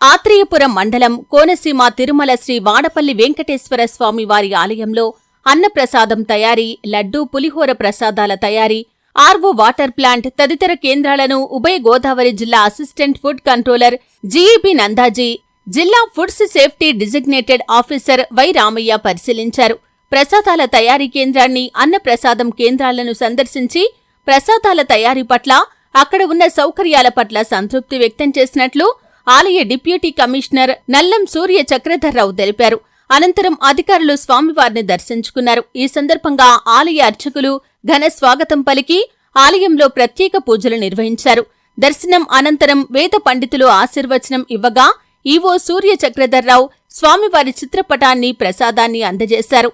ఆత్రేయపురం మండలం కోనసీమ తిరుమల శ్రీ వాడపల్లి వెంకటేశ్వర స్వామి వారి ఆలయంలో అన్నప్రసాదం తయారీ లడ్డూ పులిహోర ప్రసాదాల తయారీ ఆర్వో వాటర్ ప్లాంట్ తదితర కేంద్రాలను ఉభయ గోదావరి జిల్లా assistant food controller GEP Nandaji జిల్లా foods safety designated officer Y Ramaiah పరిశీలించారు. ప్రసాదాల తయారీ కేంద్రాన్ని అన్నప్రసాదం కేంద్రాలను సందర్శించి ప్రసాదాల తయారీ పట్ల అక్కడ ఉన్న సౌకర్యాల పట్ల సంతృప్తి వ్యక్తం చేసినట్లు ఆలయ డిప్యూటీ కమిషనర్ నల్లం సూర్య చక్రధర్రావు తెలిపారు. అనంతరం అధికారులు స్వామివారిని దర్శించుకున్నారు. ఈ సందర్భంగా ఆలయ అర్చకులు ఘన స్వాగతం పలికి ఆలయంలో ప్రత్యేక పూజలు నిర్వహించారు. దర్శనం అనంతరం వేద పండితులు ఆశీర్వచనం ఇవ్వగా ఈవో సూర్య చక్రధర్రావు స్వామివారి చిత్రపటాన్ని ప్రసాదాన్ని అందజేశారు.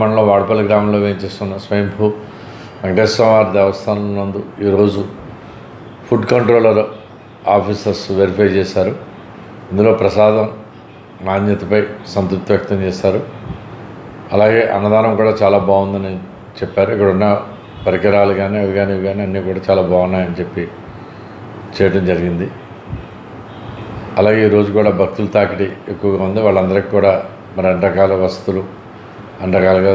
మండలం వాడపల్లి గ్రామంలో వేయించేస్తున్న స్వయంభూ వెంకటేశ్వర దేవస్థానం నందు ఈరోజు ఫుడ్ కంట్రోలర్ ఆఫీసర్స్ వెరిఫై చేశారు. ఇందులో ప్రసాదం నాణ్యతపై సంతృప్తి వ్యక్తం చేశారు. అలాగే అన్నదానం కూడా చాలా బాగుందని చెప్పారు. ఇక్కడ ఉన్న పరికరాలు కానీ అవి కానీ ఇవి కానీ అన్నీ కూడా చాలా బాగున్నాయని చెప్పి చేయడం జరిగింది. అలాగే ఈరోజు కూడా భక్తుల తాకిడి ఎక్కువగా ఉంది. వాళ్ళందరికీ కూడా మరి అన్ని రకాల వసతులు అన్ని రకాలుగా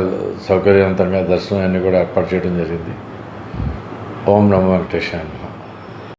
సౌకర్యవంతంగా దర్శనం అన్నీ కూడా ఏర్పాటు చేయడం జరిగింది. ఓం నమో వెంకటేశాన్ని